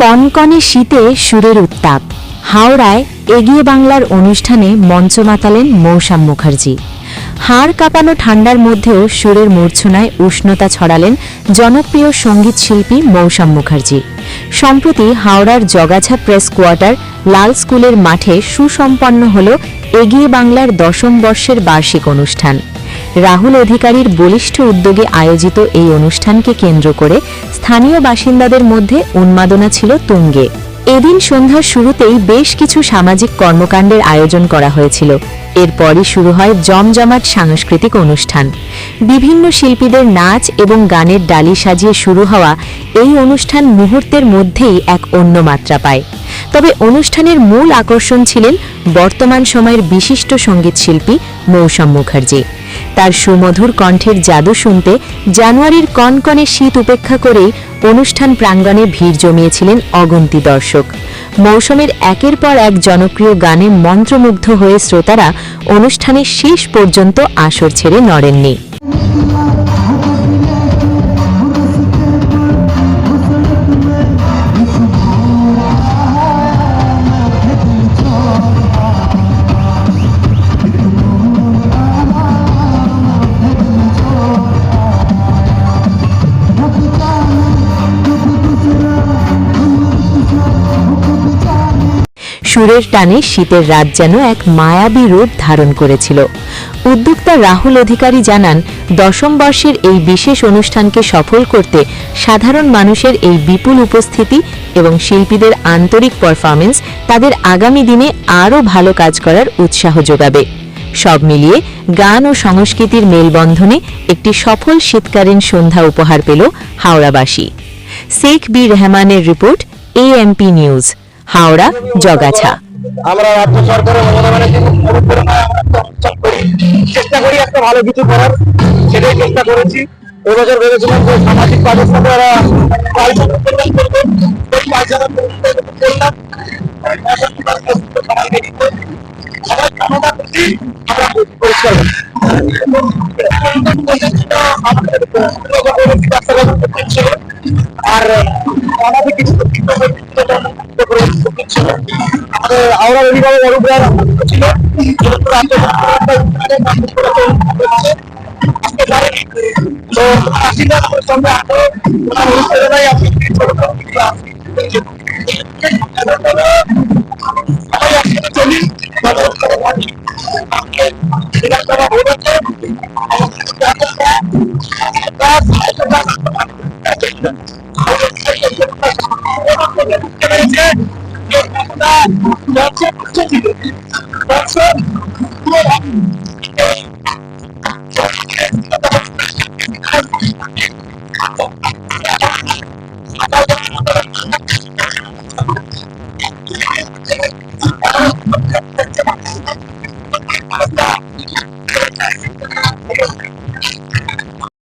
কনকনে শীতে সুরের উত্তাপ। হাওড়ায় এগিয়ে বাংলার অনুষ্ঠানে মঞ্চ মাতালেন মৌসাম মুখার্জি। হাড় কাঁপানো ঠান্ডার মধ্যেও সুরের মূর্ছনায় উষ্ণতা ছড়ালেন জনপ্রিয় সংগীত শিল্পী মৌসাম মুখার্জি। সম্প্রতি হাওড়ার জগাছা প্রেস কোয়ার্টার লাল স্কুলের মাঠে সুসম্পন্ন হল এগিয়ে বাংলার দশম বর্ষের বার্ষিক অনুষ্ঠান। রাহুল অধিকারীর বলিষ্ঠ উদ্যোগে আয়োজিত এই অনুষ্ঠানকে কেন্দ্র করে স্থানীয় বাসিন্দাদের মধ্যে উন্মাদনা ছিল তুঙ্গে। এদিন সন্ধ্যার শুরুতেই বেশ কিছু সামাজিক কর্মকাণ্ডের আয়োজন করা হয়েছিল। এরপরই শুরু হয় জমজমাট সাংস্কৃতিক অনুষ্ঠান। বিভিন্ন শিল্পীদের নাচ এবং গানের ডালি সাজিয়ে শুরু হওয়া এই অনুষ্ঠান মুহূর্তের মধ্যেই এক অন্য মাত্রা পায়। তবে অনুষ্ঠানের মূল আকর্ষণ ছিলেন বর্তমান সময়ের বিশিষ্ট সংগীত শিল্পী মৌসম মুখার্জি। তার সুমধুর কণ্ঠের জাদু শুনতে জানুয়ারির কনকনে শীত উপেক্ষা করেই অনুষ্ঠান প্রাঙ্গণে ভিড় জমিয়েছিলেন অগন্তি দর্শক। মৌসুমের একের পর এক জনপ্রিয় গানে মন্ত্রমুগ্ধ হয়ে শ্রোতারা অনুষ্ঠানের শেষ পর্যন্ত আসর ছেড়ে নড়েননি। সুরের টানে শীতের রাত যেন এক মায়াবী রূপ ধারণ করেছিল। উদ্যোক্তা রাহুল অধিকারী জানান, দশম বর্ষের এই বিশেষ অনুষ্ঠানকে সফল করতে সাধারণ মানুষের এই বিপুল উপস্থিতি এবং শিল্পীদের আন্তরিক পারফরমেন্স তাদের আগামী দিনে আরও ভালো কাজ করার উৎসাহ যোগাবে। সব মিলিয়ে গান ও সংস্কৃতির মেলবন্ধনে একটি সফল শীতকালীন সন্ধ্যা উপহার পেল হাওড়াবাসী। শেখ বি রহমানের report AMP news. Howrah, Jagachha. আমরা রাজ্য সরকারের মমতা করি। চেষ্টা করি একটা ভালো কিছু করার, সেটাই চেষ্টা করেছি। এবছর ভেবেছিলাম যে সামাজিক কাজের আর আমাদের কিছু ছিল আমাদের আওড়া অভিভাবক অরূপরার ছিল। তো বাসিন্দার সঙ্গে আরও ওনার অনুপ্রেরণায় আপনি। সবাই একসাথে চলি ভালো করে থাকি। আজকে বিধানসভা ভোট হচ্ছে